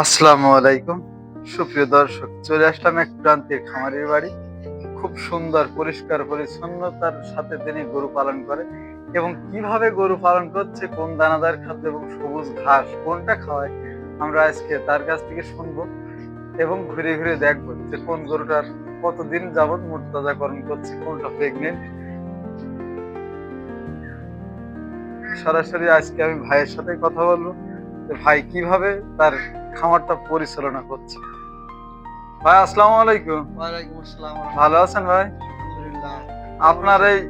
আসসালামু আলাইকুম। সুপ্রিয় দর্শক, চলে আসলাম এক প্রান্তের খামারের বাড়ি। খুব সুন্দর, পরিষ্কার, পরিচ্ছন্নতার সাথে তিনি গরু পালন করে এবং কীভাবে গরু পালন করছে, কোন দানাদার খাদ্য এবং সবুজ ঘাস কোনটা খাওয়ায়, আমরা আজকে তার কাছ থেকে শুনব এবং ঘুরে ঘুরে দেখব যে কোন গরুটার কতদিন যাবত মোটাতাজাকরণ করছে, কোনটা প্রেগনেন্ট সরাসরি আজকে আমি ভাইয়ের সাথে কথা বলব। ভাই কীভাবে তার খামারটা পরিচালনা করছে। ভাই আসসালামু আলাইকুম। ওয়ালাইকুম আসসালাম। ভালো আছেন ভাই? আলহামদুলিল্লাহ। আপনার এই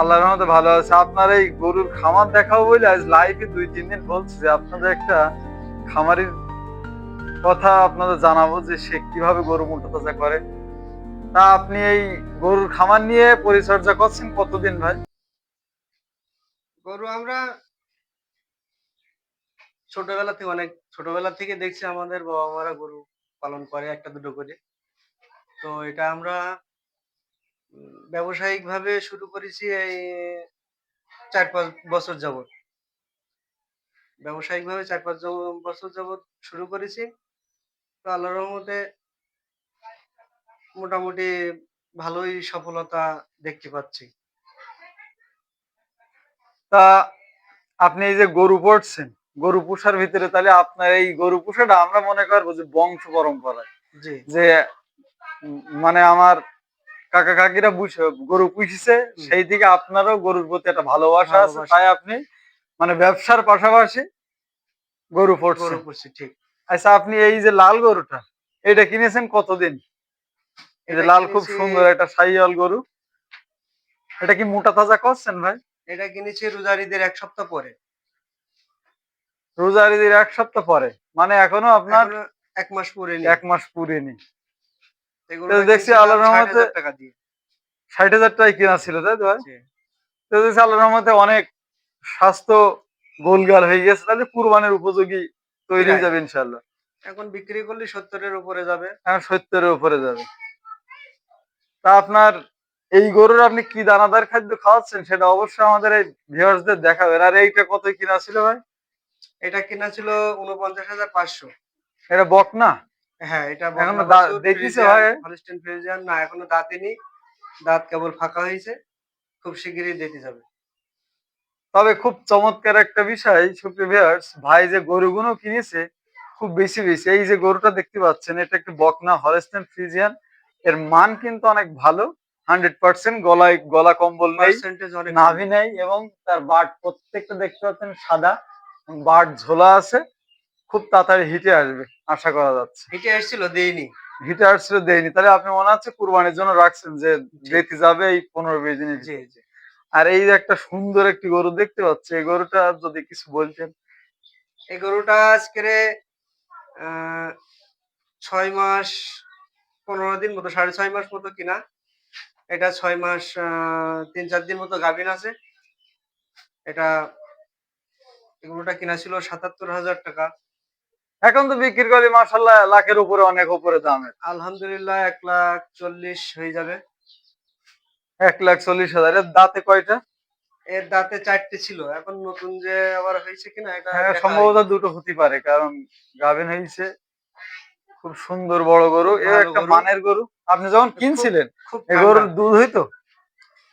আল্লাহর রহমতে ভালো আছে। আপনার এই গরুর খামার দেখাবো বলে আজ লাইভে দুই তিন দিন বলছে যে আপনাদের একটা খামারির কথা আপনাদের জানাব যে সে কীভাবে গরু মোটাতাজা করে। তা আপনি এই গরুর খামার নিয়ে পরিচর্যা করছেন কতদিন ভাই? গরু আমরা ছোটবেলা থেকে অনেক, ছোটবেলা থেকে দেখছি আমাদের বাবা মারা গরু পালন করে, একটা দুটো করে। তো এটা আমরা ব্যবসায়িক ভাবে শুরু করেছি এই চার পাঁচ বছর যাবত ব্যবসায়িক ভাবে চার পাঁচ বছর যাবত শুরু করেছি। তো আল্লাহর রহমতে মোটামুটি ভালোই সফলতা দেখতে পাচ্ছি। তা আপনি এই যে গরু পড়ছেন গরু পোষার ভিতরে তাহলে আপনার এই গরু পোষাটা আমরা মনে করব যে বংশ পরম্পরায়। যে মানে আমার কাকা কাকিরা বুঝে গরু পুষিছে সেই থেকে আপনারও গরুর প্রতি একটা ভালোবাসা আছে তাই আপনি মানে ব্যবসার পাশাপাশি গরু পড়ছেন ঠিক। আচ্ছা আপনি এই যে লাল গরুটা এটা কিনেছেন কতদিন? এই যে লাল খুব সুন্দর একটা সাইয়াল গরু। এটা কি মোটা তাজা করছেন ভাই? এটা কিনেছি রোজারিদের এক সপ্তাহ পরে। রোজার ঈদের এক সপ্তাহ পরে। মানে এখনও আপনার এক মাস পরে এক মাস পুরেনি। দেখছি আল্লাহর রহমতে- টাকা দিয়ে। ষাট হাজার টাকায় কেনা ছিল তাই তো ভাই? তো দেখছি আল্লাহর রহমতে অনেক স্বাস্থ্য গোলগাল হয়ে গেছে তাহলে কুরবানের উপযোগী তৈরি হয়ে যাবে ইনশাল্লাহ এখন বিক্রি করলে সত্তরের উপরে যাবে। এখন সত্তরের উপরে যাবে। তা আপনার এই গরুর আপনি কি দানাদার খাদ্য খাওয়াচ্ছেন সেটা অবশ্যই আমাদের এই ভিউয়ার্সদের দেখাবেন। আর এইটা কত কিনা ছিল ভাই? এটা কিনা ছিল উনপঞ্চাশ হাজার পাঁচশো। এটা বক না? হ্যাঁ এটা এখনও দা- দেখিছে হলিস্টেন ফ্রিজিয়ান না এখনও দাঁতেনি দাঁত কেবল ফাঁকা হয়েছে। খুব শিগগিরই দিতে যাবে। তবে খুব চমৎকার একটা বিষয় সুপ্রিয় ভিউয়ার্স ভাই যে গরুগুলো কিনেছে খুব বেশি বেশি। এই যে গরুটা দেখতে পাচ্ছেন এটা একটি বকনা হলস্টেন ফ্রিজিয়ান। এর মান কিন্তু অনেক ভালো। হান্ড্রেড পার্সেন্ট গলায় গলা কম্বল নেই নাভি নেই এবং তার বাট প্রত্যেকটা দেখতে পাচ্ছেন সাদা। বাট ঝোলা আছে খুব তাড়াতাড়ি হিটে আসবে আশা করা যাচ্ছে। হিটে আসছিল দেইনি হিটে আসছিল দেয়নি। তাহলে আপনি মনে হচ্ছে কুরবানির জন্য রাখছেন যে যেতে যাবে এই পনেরো বিশ দিনের জি জি। আর এই যে একটা সুন্দর একটি গরু দেখতে পাচ্ছি এই গরুটা যদি কিছু বলতেন। এই গরুটা আজকে ছয় মাস পনেরো দিন মতো সাড়ে ছয় মাস মতো কিনা। এটা ছয় মাস আহ, তিন চার দিন মতো গাভিন আছে। এটা এই গরুটা কিনা ছিল সাতাত্তর হাজার টাকা। এখন তো বিক্রি করি মাসাল্লাহ লাখের উপরে অনেক উপরে দামের। আলহামদুলিল্লাহ এক লাখ চল্লিশ হয়ে যাবে। এক লাখ চল্লিশ হাজার এর দাঁতে কয়টা? এর দাঁতে চারটে ছিল। এখন নতুন যে আবার হয়েছে কিনা এটা হ্যাঁ সম্ভবত দুটো হতে পারে কারণ গাভিন হয়েছে। খুব সুন্দর বড় গরু এ একটা মানের গরু। আপনি যখন কিনছিলেন এই গরুর দুধ হইতো?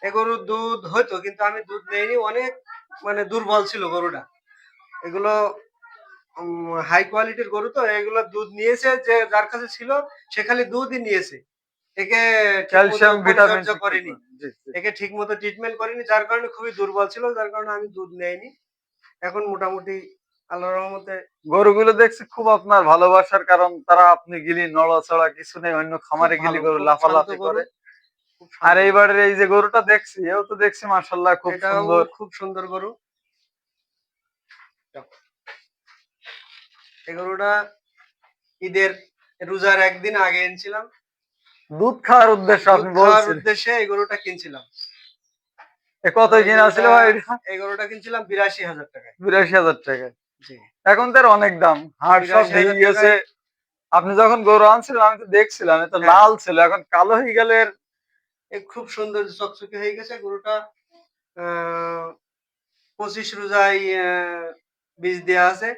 এ গরুর দুধ হয়তো কিন্তু আমি দুধ নেইনি অনেক মানে দুর্বল ছিল গরুটা। এগুলো হাই কোয়ালিটির গরু তো এগুলো দুধ নিয়েছে যে যার কাছে ছিল সে খালি দুধই নিয়েছে। একে ক্যালসিয়াম ভিটামিন করেনি একে ঠিক মতো ট্রিটমেন্ট করেনি যার কারণে খুবই দুর্বল ছিল যার কারণে আমি দুধ নেইনি এখন মোটামুটি আল্লাহর রহমতে গরুগুলো দেখছি খুব আপনার ভালোবাসার কারণ তারা আপনি গিলি নড়াচড়া কিছু নেই অন্য খামারে গিলি গরু লাফালাফি করে। আর এইবারের এই যে গরুটা দেখছি এও তো দেখছি মার্শাল্লাহ খুব সুন্দর। খুব সুন্দর গরু। এই গরুটা ঈদের রোজার একদিন আগে এনেছিলাম। দুধ খাওয়ার উদ্দেশ্যে আপনি বলছেন উদ্দেশ্যে এই গরুটা কিনছিলাম। এ কত কিনা ছিল ভাই এই গরুটা কিনছিলাম বিরাশি হাজার টাকায়। বিরাশি হাজার টাকায়। জি। এখন তার অনেক দাম। হাট সব 82,000 ভেঙে গেছে আপনি যখন গরু আনছিলেন আমি তো দেখছিলাম এটা হ্যাঁ। লাল ছিল এখন কালো হয়ে গেলে খুব সুন্দর চকচকে হয়ে গেছে গরুটা। আহ, পঁচিশ রোজায় বীজ দেওয়া আছে।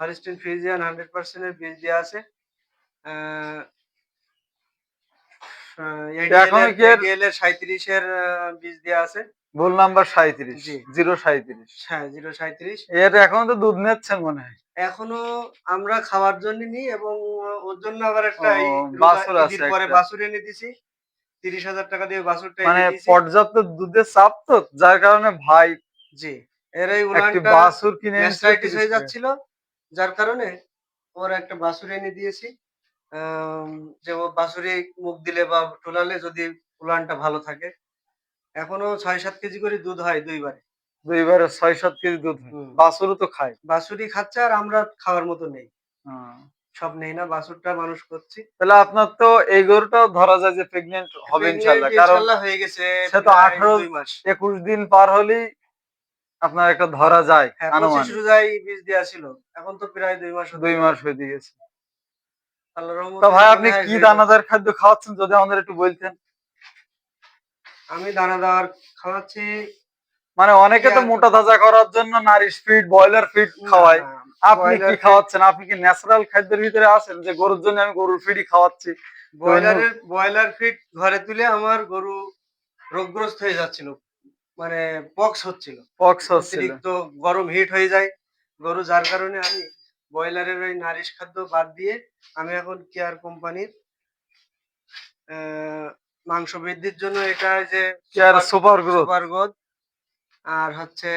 হলিস্টিন ফ্রিজিয়ান হান্ড্রেড পার্সেন্টের বীজ দেওয়া আছে। সাঁত্রিশের বীজ দেওয়া আছে। ভুল নাম্বার সাঁত্রিশ জিরো সাঁত্রিশ হ্যাঁ জিরো সাঁত্রিশ এর এখন তো দুধ নিচ্ছেন মনে হয়। এখনও আমরা খাওয়ার জন্য নিই এবং ওর জন্য আবার একটা পরে। বাছুর এনে দিছি। তিরিশ হাজার টাকা দিয়ে বাছুরটা মানে পর্যাপ্ত দুধের চাপ তো যার কারণে ভাই জি। এর এই একটি উলানটা বাছুর কিনে এনেছে ম্যাস্টাইটিস 30 হয়ে যাচ্ছিল। যার কারণে ওর একটা বাছুর এনে দিয়েছি। যে ও বাছুরে মুখ দিলে বা টোলালে যদি উলানটা ভালো থাকে। এখনও ছয় সাত কেজি করে দুধ হয় দুইবারে। দুইবারে ছয় সাত কেজি দুধ হয়। তো খায়। বাছুরি খাচ্ছে আর আমরা খাওয়ার মতো নেই। সব নেই না বাছুরটা মানুষ করছি। তাহলে আপনার তো এই গরুটাও ধরা যায় যে প্রেগনেন্ট হবে ইনশাল্লাহ কারণ হয়ে গেছে সে তো প্রায় 18 মাস। একুশ দিন পার হলেই আপনার একটা ধরা যায় হ্যাঁ পঁচিশ রোজাই বীজ দেওয়া ছিল। এখন তো প্রায় দুই মাস দুই মাস হয়ে গেছে আল্লাহর ভাই আপনি কি দানাদার খাদ্য খাওয়াচ্ছেন যদি আমাদের একটু বলতেন। আমি দানাদার খাওয়াচ্ছি। মানে অনেকে তো মোটা তাজা করার জন্য নারিশ ফিড ব্রয়লার ফিড খাওয়ায়। আপনি কি খাওয়াচ্ছেন? আপনি কি ন্যাচারাল খাদ্যের ভিতরে আছেন? যে গরুর জন্য আমি গরুর ফিডই খাওয়াচ্ছি। ব্রয়লারের ব্রয়লার ফিড ঘরে তুলে আমার গরু রোগগ্রস্ত হয়ে যাচ্ছিল। মানে পক্স হচ্ছিল। পক্স হচ্ছিল। অতিরিক্ত গরম হিট হয়ে যায়। গরু যার কারণে আমি ব্রয়লারের ওই নারিশ খাদ্য বাদ দিয়ে আমি এখন কেয়ার কোম্পানির মাংস বৃদ্ধির জন্য এটা যে কি আর সুপার গ্রোথ সুপার গোদ আর হচ্ছে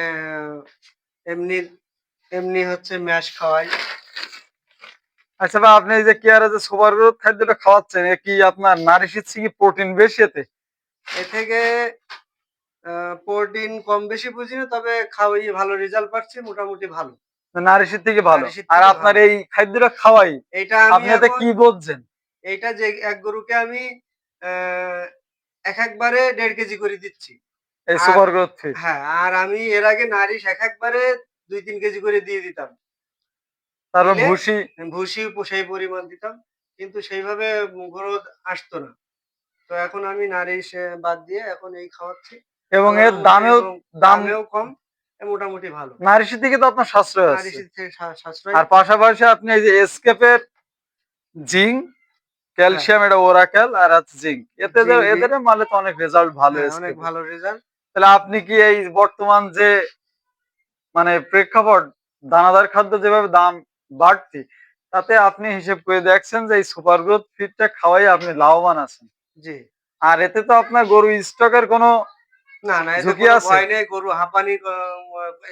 এমনি এমনি হচ্ছে ম্যাশ খাওয়াই। আচ্ছা ভাই আপনি এই যে কেয়ারে যে সুপার গ্রোথ খাদ্যটা খাওয়াচ্ছেন এ কি আপনার নারিশের থেকে প্রোটিন বেশি এতে? এ থেকে প্রোটিন কম বেশি বুঝি না তবে খাওয়াই ভালো রেজাল্ট পাচ্ছি মোটামুটি ভালো। নারিশের থেকে ভালো। আর আপনার এই খাদ্যটা খাওয়াই আমি আপনি এতে কি বুঝছেন এইটা যে এক গরুকে আমি এক একবারে দেড় কেজি করে দিচ্ছি। এই সুপার গ্রোথ হ্যাঁ আর আমি এর আগে নারিশ এক একবারে দুই তিন কেজি করে দিয়ে দিতাম। তারপর ভুসি ভুসি সেই পরিমাণ দিতাম কিন্তু সেইভাবে গ্রোথ আসতো না। তো এখন আমি নারিশ বাদ দিয়ে এখন এই খাওয়াচ্ছি। এবং এর দামেও দাম দামেও কম মোটামুটি ভালো। নারিশের থেকে তো আপনার সাশ্রয় আছে। আর পাশাপাশি আপনি এই যে এসকেপের জিঙ্ক ক্যালসিয়াম এটা ওরাকেল আর হচ্ছে জিঙ্ক। এতে এদের মালে তো অনেক রেজাল্ট ভালো হ্যাঁ, অনেক ভালো রেজাল্ট তাহলে আপনি কি এই বর্তমান যে মানে প্রেক্ষাপট দানাদার খাদ্য যেভাবে দাম বাড়তি তাতে আপনি হিসেব করে দেখছেন যে এই সুপার গ্রোথ ফিডটা খাওয়াই আপনি লাভবান আছেন। জি। আর এতে তো আপনার গরু স্টকের কোনো না না ঝুঁকি কোনো আছে? ভয় নেই গরু হাঁপানি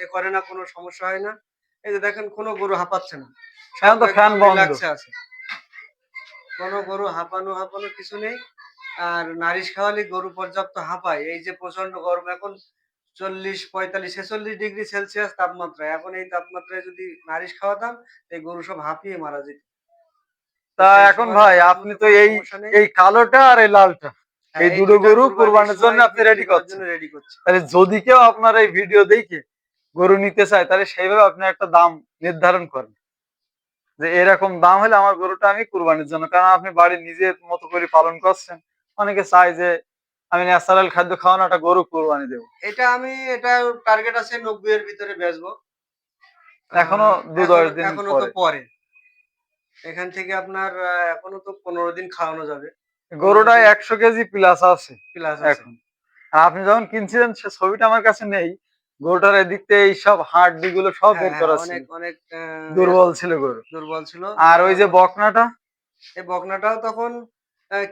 এ করে না কোনো সমস্যা হয় না। এই যে দেখেন কোনো গরু হাঁপাচ্ছে না। এখন তো ফ্যান বন্ধ। আছে। কোনো গরু হাঁপানো হাঁপানো কিছু নেই। আর নারিশ খাওয়ালে গরু পর্যাপ্ত হাঁপায়। এই যে প্রচণ্ড গরম এখন চল্লিশ পঁয়তাল্লিশ ছেচল্লিশ ডিগ্রি সেলসিয়াস তাপমাত্রা। এখন এই তাপমাত্রায় যদি নারিশ খাওয়াতাম এই গরু সব হাঁপিয়ে মারা যেত। তা এখন ভাই আপনি তো এই এই কালোটা আর এই লালটা। এই দুটো গরু কুরবানির জন্য আপনি করার করছেন। রেডি করছি। তাহলে যদি কেউ আপনার এই ভিডিও দেখে গরু নিতে চায় তাহলে সেইভাবে আপনি একটা দাম নির্ধারণ করেন। যে এরকম দাম হলে আমার গরুটা আমি কুরবানির জন্য কারণ আপনি বাড়ি নিজের মতো করে পালন করছেন। অনেকে চায় যে আমি ন্যাচারাল খাদ্য খাওয়ানো একটা গরু কুরবানি দেবো। এটা আমি এটা টার্গেট আছে নব্বই এর ভিতরে বেচবো। এখনও দু দশ দিন এখনও তো পরে। এখান থেকে আপনার এখনও তো পনেরো দিন খাওয়ানো যাবে। গরুটা একশো কেজি প্লাস আছে। প্লাস এখন। আপনি যখন কিনছিলেন সে ছবিটা আমার কাছে নেই। গরুটার এদিক থেকে এই সব হাড্ডি গুলো সব বের করা ছিল। অনেক দুর্বল ছিল গরু। দুর্বল ছিল। আর ওই যে বকনাটা? এই বকনাটাও তখন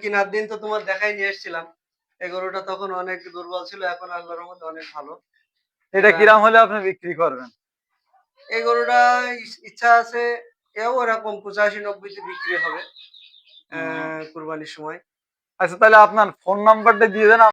কেনার দিন তো তোমার দেখাই নিয়ে এসেছিলাম। এই গরুটা তখন অনেক দুর্বল ছিল এখন আল্লাহর মধ্যে অনেক ভালো। এটা হ্যাঁ। কিরাম হলে আপনি বিক্রি করবেন? এই গরুটা ইচ্ছা আছে এও ওরকম পঁচাশি নব্বইতে বিক্রি হবে। কুরবানির সময়। আচ্ছা তাহলে আপনার ফোন নাম্বারটা দিয়ে দেন